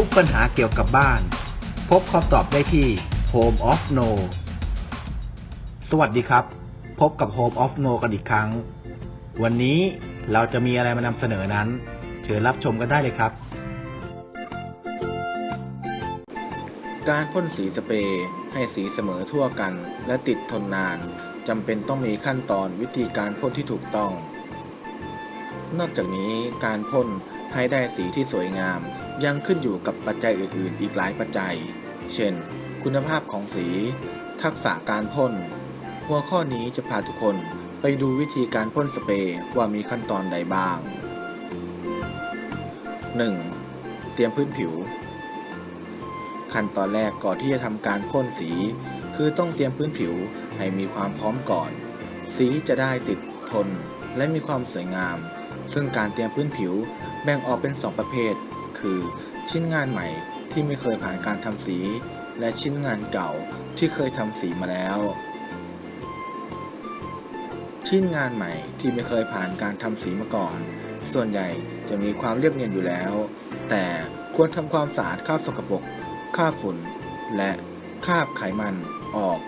ุกปัญหาเกี่ยวกับบ้าน พบคำตอบได้ที่ Home of No สวัสดีครับ พบกับ Home of No กันอีกครั้ง วันนี้เราจะมีอะไรมานำเสนอนั้น เชิญรับชมกันได้เลยครับ การพ่นสีสเปรย์ให้สีเสมอทั่วกัน และติดทนนานจำเป็นต้องมีขั้นตอนวิธีการพ่นที่ถูกต้อง นอกจากนี้การพ่นให้ได้สีที่สวยงาม ยังขึ้นอยู่กับปัจจัยอื่นๆ อีกหลายปัจจัย เช่น คุณภาพของสี ทักษะการพ่น หัวข้อนี้จะพาทุกคนไปดูวิธีการพ่นสเปรย์ว่ามีขั้นตอนใดบ้าง 1. เตรียมพื้นผิว ขั้นตอนแรกก่อนที่จะทำการพ่นสี คือต้องเตรียมพื้นผิวให้มีความพร้อมก่อน สีจะได้ติดทนและมีความสวยงาม ซึ่งการเตรียมพื้นผิวแบ่งออกเป็น 2 ประเภท คือ ชิ้นงานใหม่ที่ไม่เคยผ่านการทำสี และชิ้นงานเก่าที่เคยทำสีมาแล้ว ชิ้นงานใหม่ที่ไม่เคยผ่านการทำสีมาก่อน ส่วนใหญ่จะมีความเรียบเนียนอยู่แล้ว แต่ควรทำความสะอาดคราบสกปรกคราบฝุ่น และคราบไขมันออก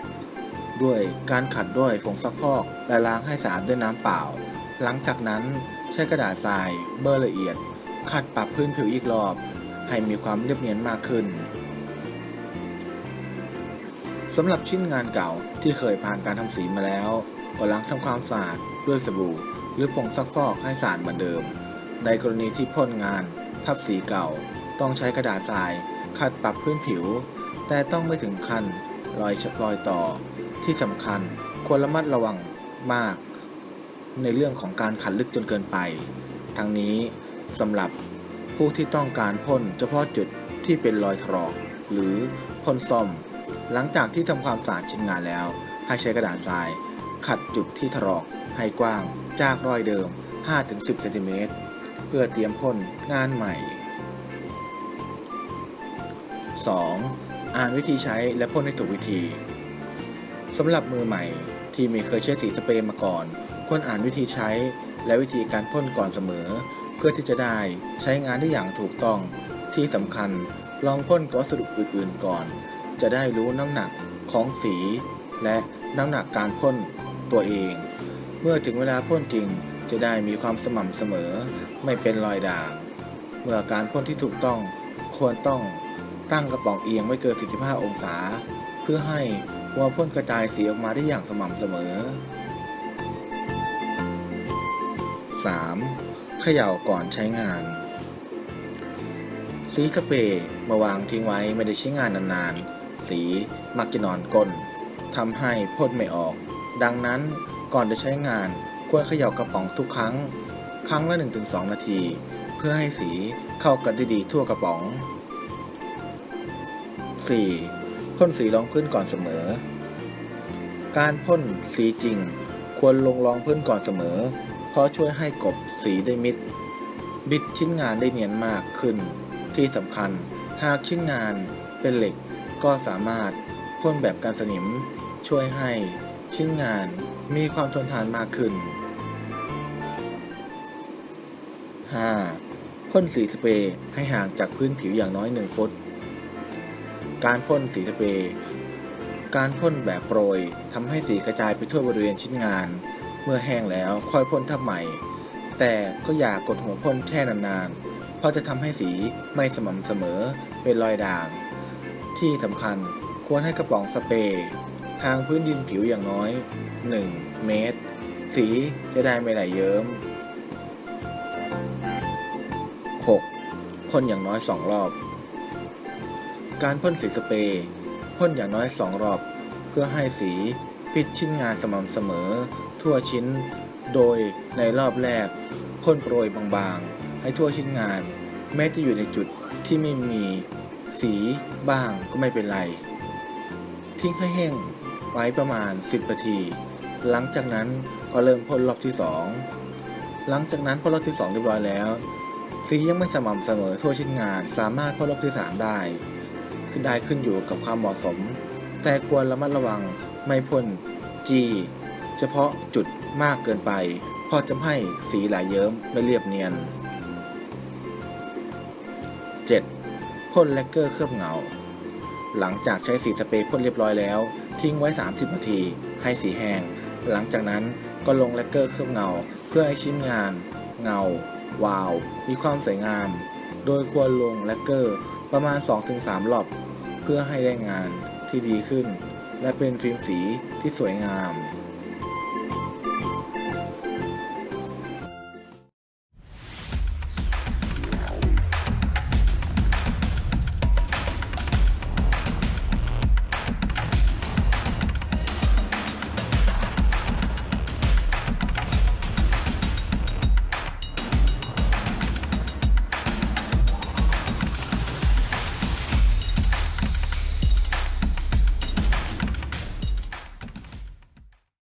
ด้วยการขัดด้วยผงซักฟอกและล้างให้สะอาดด้วยน้ำเปล่า หลังจากนั้นใช้กระดาษทรายเบอร์ละเอียด ขัดปรับพื้นผิวอีกรอบ ให้มีความเรียบเนียนมากขึ้นสำหรับชิ้นงานเก่าที่เคยผ่านการทำสีมาแล้ว ก็ล้างทำความสะอาดด้วยสบู่ หรือผงซักฟอกให้สะอาดเหมือนเดิม ในกรณีที่พ่นงาน ทับสีเก่า ต้องใช้กระดาษทราย ขัดปรับพื้นผิว แต่ต้องไม่ถึงขั้นรอยเฉพรอยต่อ ที่สำคัญควรระมัดระวังมาก ในเรื่องของการขัดลึกจนเกินไป ทั้งนี้ สำหรับผู้ที่ต้องการพ่นเฉพาะจุดที่เป็นรอยถลอก หรือพ่นซ่อม หลังจากที่ทำความสะอาดชิ้นงานแล้ว ให้ใช้กระดาษทราย ขัดจุดที่ถลอกให้กว้างจากรอยเดิม 5-10 เซนติเมตรเพื่อเตรียมพ่นงานใหม่ 2. อ่านวิธีใช้และพ่นให้ถูกวิธีสำหรับมือใหม่ที่ไม่เคยใช้สีสเปรย์มาก่อน ควรอ่านวิธีใช้และวิธีการพ่นก่อนเสมอ พื่อที่จะได้ใช้งานได้อย่างถูกต้อง ที่สำคัญลองพ่นกับวัสดุอื่นๆก่อน จะได้รู้น้ำหนักของสี และน้ำหนักการพ่นตัวเอง เมื่อถึงเวลาพ่นจริงจะได้มีความสม่ำเสมอ ไม่เป็นรอยด่าง เมื่อการพ่นที่ถูกต้องควรต้องตั้งกระป๋องเอียงไม่เกิน 45 องศา เพื่อให้หัวพ่นกระจายสีออกมาได้อย่างสม่ำเสมอ 3. เขย่าก่อนใช้งาน สีสเปรย์มาวางทิ้งไว้ไม่ได้ใช้งานนานๆ สีมักจะนอนก้นทำให้พ่นไม่ออก ดังนั้นก่อนจะใช้งานควรเขย่ากระป๋องทุกครั้ง ครั้งละ 1-2 นาที เพื่อให้สีเข้ากันได้ดีทั่วกระป๋อง 4. พ่นสีรองพื้นก่อนเสมอ การพ่นสีจริง ควรลงรองพื้นก่อนเสมอ เพราะช่วยให้กบสีได้มิด บิดชิ้นงานได้เนียนมากขึ้น ที่สำคัญหากชิ้นงานเป็นเหล็กก็สามารถพ่นแบบกันสนิม ช่วยให้ชิ้นงานมีความทนทานมากขึ้น 5. พ่นสีสเปรย์ให้ห่างจากพื้นผิวอย่างน้อย 1 ฟุต การพ่นสีสเปรย์การพ่นแบบโปรยทำให้สีกระจายไปทั่วบริเวณชิ้นงาน เมื่อแห้งแล้วค่อยพ่นทับใหม่ แต่ก็อย่ากกดหัวพ่นแช่นานๆ เพราะจะทำให้สีไม่สม่ำเสมอเป็นรอยด่าง ที่สำคัญควรให้กระป๋องสเปรย์ห่างพื้นดินผิวอย่างน้อย 1 เมตร สีจะได้ไม่ไหลเยิ้ม 6. พ่นอย่างน้อย 2 รอบ การพ่นสีสเปรย์พ่นอย่างน้อย 2 รอบ เพื่อให้สีปิดชิ้นงานสม่ำเสมอ ทั่วชิ้น โดยในรอบแรกพ่นโปรยบางๆ ให้ทั่วชิ้นงาน แม้จะอยู่ในจุดที่ไม่มีสีบ้างก็ไม่เป็นไร ทิ้งให้แห้งไว้ประมาณ 10นาที หลังจากนั้นก็เริ่มพ่นรอบที่ 2 หลังจากนั้นพ่นรอบที่ 2 เรียบร้อยแล้ว สียังไม่สม่ำเสมอทั่วชิ้นงาน สามารถพ่นรอบที่ 3 ได้ ขึ้นได้ขึ้นอยู่กับความเหมาะสม แต่ควรระมัดระวังไม่พ่นจี เฉพาะจุดมากเกินไปเพราะจะให้สีไหลยเยิ้มไม่เรียบเนียน 7. พ่นแลกเกอร์เคลือบเงา หลังจากใช้สีสเปรย์พ่นเรียบร้อยแล้ว ทิ้งไว้ 30 นาที ให้สีแห้ง หลังจากนั้นก็ลงแลกเกอร์เคลือบเงา เพื่อให้ชิ้นงาน เงา วาว มีความสวยงาม โดยควรลงแลกเกอร์ประมาณ 2-3รอบเพื่อให้ได้งานที่ดีขึ้น และเป็นฟิล์มสีที่สวยงาม